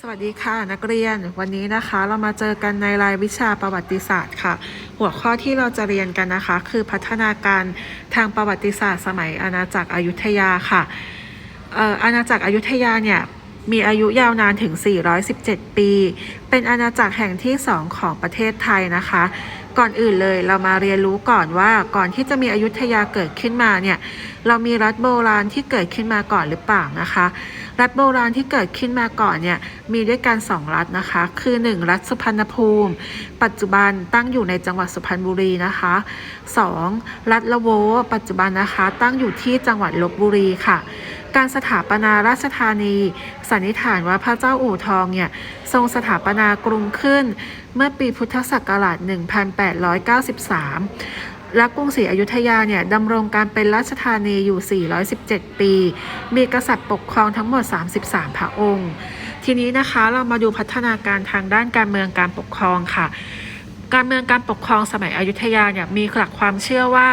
สวัสดีค่ะนักเรียนวันนี้นะคะเรามาเจอกันในรายวิชาประวัติศาสตร์ค่ะ หัวข้อที่เราจะเรียนกันนะคะ คือพัฒนาการทางประวัติศาสตร์ สมัยอาณาจักรอยุธยาค่ะเอ่ออาณาจักรอยุธยาเนี่ยมีอายุยาวนานถึง 417 ปี เป็นอาณาจักรแห่งที่ 2 ของประเทศไทยนะคะ ก่อนอื่นเลยเรามาเรียนรู้ก่อนว่าก่อนที่จะมีอยุธยาเกิดขึ้นมาเนี่ยเรามีรัฐโบราณที่เกิดขึ้นมาก่อนหรือเปล่านะคะ รัฐโบราณที่เกิดขึ้นมาก่อนเนี่ยมีด้วยกัน2รัฐนะคะ คือ 1 รัฐสุพรรณภูมิ ปัจจุบันตั้งอยู่ในจังหวัดสุพรรณบุรีนะคะ 2. รัฐละโว ปัจจุบันนะคะ ตั้งอยู่ที่จังหวัดลบบุรีค่ะ การสถาปนาราชธานี สันนิษฐานว่าพระเจ้าอู่ทองเนี่ยทรงสถาปนากรุงขึ้น เมื่อปีพุทธศักราช 1893 และกรุงศรีอยุธยาเนี่ยดำรงการเป็นราชธานีอยู่ 417 ปี มีกษัตริย์ปกครองทั้งหมด 33 พระองค์ ทีนี้นะคะเรามาดูพัฒนาการทางด้านการเมืองการปกครองค่ะการเมืองการปกครองสมัยอยุธยาเนี่ยมีหลักความเชื่อว่า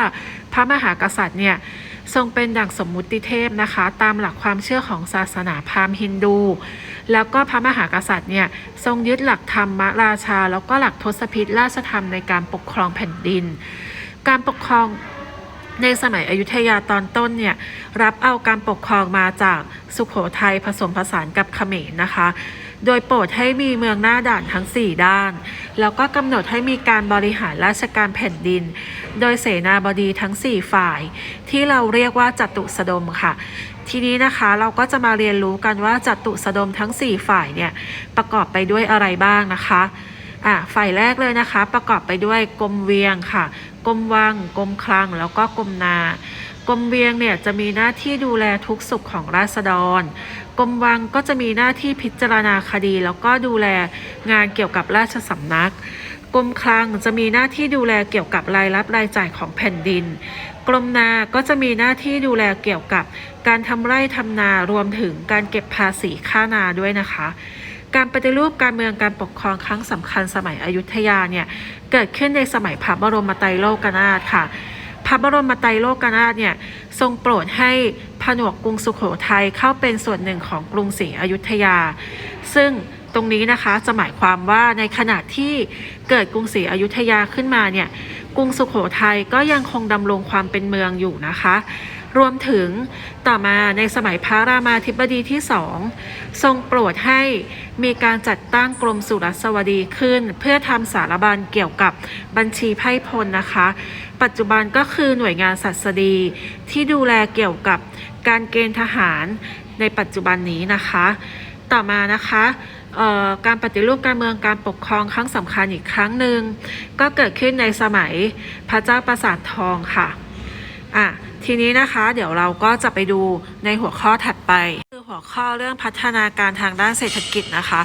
พระมหากษัตริย์เนี่ยทรงเป็นดั่งสมมุติเทพนะคะ ตามหลักความเชื่อของศาสนาพราหมณ์ฮินดู แล้วก็พระมหากษัตริย์เนี่ยทรงยึดหลักธรรมราชา แล้วก็หลักทศพิธราชธรรมในการปกครองแผ่นดิน การปกครองในสมัยอยุธยาตอนต้นเนี่ยรับเอาการปกครองมาจากสุขโขทัยผสมผสานกับเขมรนะคะ โดยโปรดให้มีเมืองหน้าด่านทั้ง 4 ด้าน แล้วก็กำหนดให้มีการบริหารราชการแผ่นดิน โดยเสนาบดีทั้ง 4 ฝ่าย ที่เราเรียกว่าจัตุสดมค่ะ ทีนี้นะคะเราก็จะมาเรียนรู้กันว่าจัตุสดมทั้ง 4 ฝ่ายเนี่ยประกอบไปด้วยอะไรบ้างนะคะ อะฝ่ายแรกเลยนะคะ ประกอบไปด้วยกรมเวียงค่ะกรมวังกรมคลังแล้วก็กรมนากรมเวียงเนี่ยจะมีหน้าที่ดูแลทุกสุขของราษฎรกรมวังก็จะมีหน้าที่พิจารณาคดี แล้วก็ดูแลงานเกี่ยวกับราชสำนักกรมคลังจะมีหน้าที่ดูแลเกี่ยวกับรายรับรายจ่ายของแผ่นดิน กรมนา ก็จะมีหน้าที่ดูแลเกี่ยวกับการทำไร่ทำนารวมถึงการเก็บภาษีค่านาด้วยนะคะ การปฏิรูปการเมืองการปกครองครั้งสำคัญสมัยอยุธยาเนี่ยเกิดขึ้นในสมัยพระบรมไตรโลกนาถค่ะพระบรมไตรโลกนาถเนี่ยทรงโปรดให้ผนวกกรุงสุโขทัยเข้าเป็นส่วนหนึ่งของกรุงศรีอยุธยา ซึ่งตรงนี้นะคะจะหมายความว่าในขณะที่เกิดกรุงศรีอยุธยาขึ้นมาเนี่ยกรุงสุโขทัยก็ยังคงดำรงความเป็นเมืองอยู่นะคะ รวมถึงต่อมาในสมัยพระรามาธิบดีที่สองทรงโปรดให้มีการจัดตั้งกรมสุรสวดีขึ้น เพื่อทำสารบัญเกี่ยวกับบัญชีไพ่พลนะคะ ปัจจุบันก็คือหน่วยงานสัสดีที่ดูแลเกี่ยวกับการเกณฑ์ทหารในปัจจุบันนี้นะคะ ต่อมานะคะการปฏิรูปการเมืองการปกครองครั้งสำคัญอีกครั้งหนึ่งก็เกิดขึ้นในสมัยพระเจ้าประสาททองค่ะอะ ทีนี้นะคะเดี๋ยวเราก็จะไปดูในหัวข้อถัดไป คือหัวข้อเรื่องพัฒนาการทางด้านเศรษฐกิจนะคะ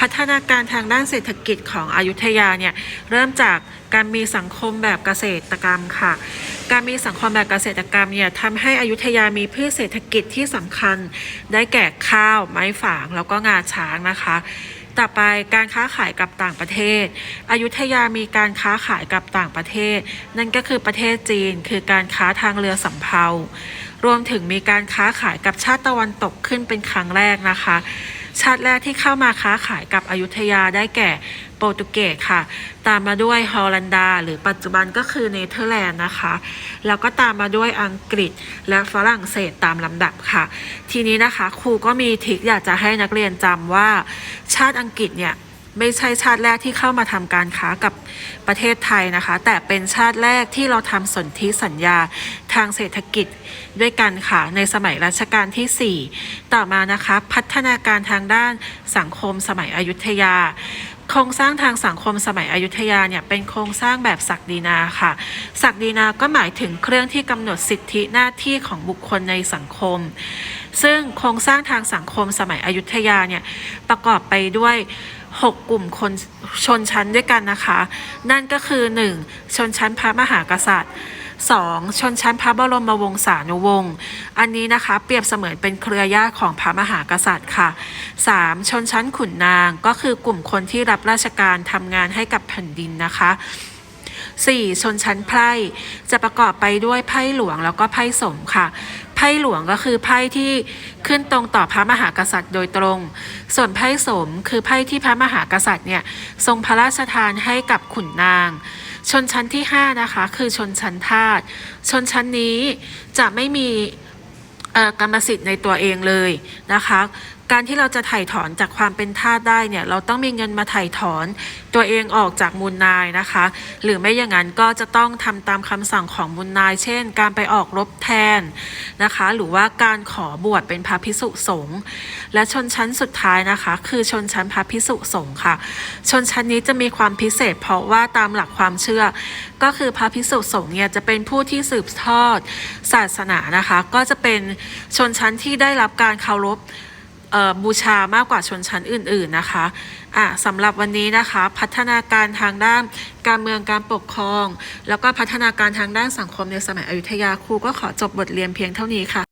พัฒนาการทางด้านเศรษฐกิจของอยุธยาเนี่ยเริ่มจากการมีสังคมแบบเกษตรกรรมค่ะ การมีสังคมแบบเกษตรกรรมเนี่ยทำให้อยุธยามีพืชเศรษฐกิจที่สำคัญ ได้แก่ข้าวไม้ฝางแล้วก็งาช้างนะคะ ต่อไปการค้าขายกับต่างประเทศ อยุธยามีการค้าขายกับต่างประเทศ นั่นก็คือประเทศจีน คือการค้าทางเรือสำเภา รวมถึงมีการค้าขายกับชาติตะวันตกขึ้นเป็นครั้งแรกนะคะ ชาติแรกที่เข้ามาค้าขายกับอยุธยาได้แก่โปรตุเกสค่ะ ตามมาด้วยฮอลันดา หรือปัจจุบันก็คือเนเธอร์แลนด์นะคะ แล้วก็ตามมาด้วยอังกฤษและฝรั่งเศสตามลำดับค่ะ ทีนี้นะคะครูก็มีทริคอยากจะให้นักเรียนจำว่า ชาติอังกฤษเนี่ยไม่ใช่ชาติแรกที่เข้ามาทำการค้ากับประเทศไทยนะคะ แต่เป็นชาติแรกที่เราทำสนธิสัญญา ทางเศรษฐกิจด้วยกันค่ะในสมัยรัชกาลที่ 4 ต่อมานะคะพัฒนาการทางด้านสังคมสมัยอยุธยาโครงสร้างทางสังคมสมัยอยุธยาเนี่ยเป็นโครงสร้างแบบศักดินาค่ะศักดินาก็หมายถึงเครื่องที่กำหนดสิทธิหน้าที่ของบุคคลในสังคม ซึ่งโครงสร้างทางสังคมสมัยอยุธยาเนี่ยประกอบไปด้วย 6 กลุ่มคนชนชั้นด้วยกันนะคะ นั่นก็คือ 1. ชนชั้นพระมหากษัตริย์ 2. ชนชั้นพระบรมวงศานุวงศ์ อันนี้นะคะเปรียบเสมือนเป็นเครือญาติของพระมหากษัตริย์ค่ะ 3. ชนชั้นขุนนางก็คือกลุ่มคนที่รับราชการทำงานให้กับแผ่นดินนะคะ 4. ชนชั้นไพร่จะประกอบไปด้วยไพ่หลวงแล้วก็ไพ่สมค่ะ ไพพ่หลวงก็คือไพ่ที่ขึ้นตรงต่อพระมหากษัตริย์โดยตรง ส่วนไพ่สมคือไพ่ที่พระมหากษัตริย์เนี่ยทรงพระราชทานให้กับขุนนาง ชนชั้นที่ 5 นะคะ คือชนชั้นทาสชนชั้นนี้จะไม่มีกรรมสิทธิ์ในตัวเองเลยนะคะ การที่เราจะถ่ายถอนจากความเป็นทาสได้เนี่ยเราต้องมีเงินมาถ่ายถอน ตัวเองออกจากมูลนายนะคะ หรือไม่อย่างนั้นก็จะต้องทำตามคำสั่งของมูลนาย เช่น การไปออกรบแทนนะคะ หรือว่าการขอบวชเป็นพระพิสุสงฆ์และชนชั้นสุดท้ายนะคะ คือชนชั้นพระพิสุสงฆ์ค่ะ ชนชั้นนี้จะมีความพิเศษ เพราะว่าตามหลักความเชื่อ ก็คือพระพิสุสงฆ์เนี่ยจะเป็นผู้ที่สืบทอดศาสนานะคะ ก็จะเป็นชนชั้นที่ได้รับการเคารพ บูชามากกว่าชนชั้นอื่น ๆนะคะอะสำหรับวันนี้นะคะพัฒนาการทางด้านการเมืองการปกครอง แล้วก็พัฒนาการทางด้านสังคมในสมัยอยุธยาครูก็ขอจบบทเรียนเพียงเท่านี้ค่ะ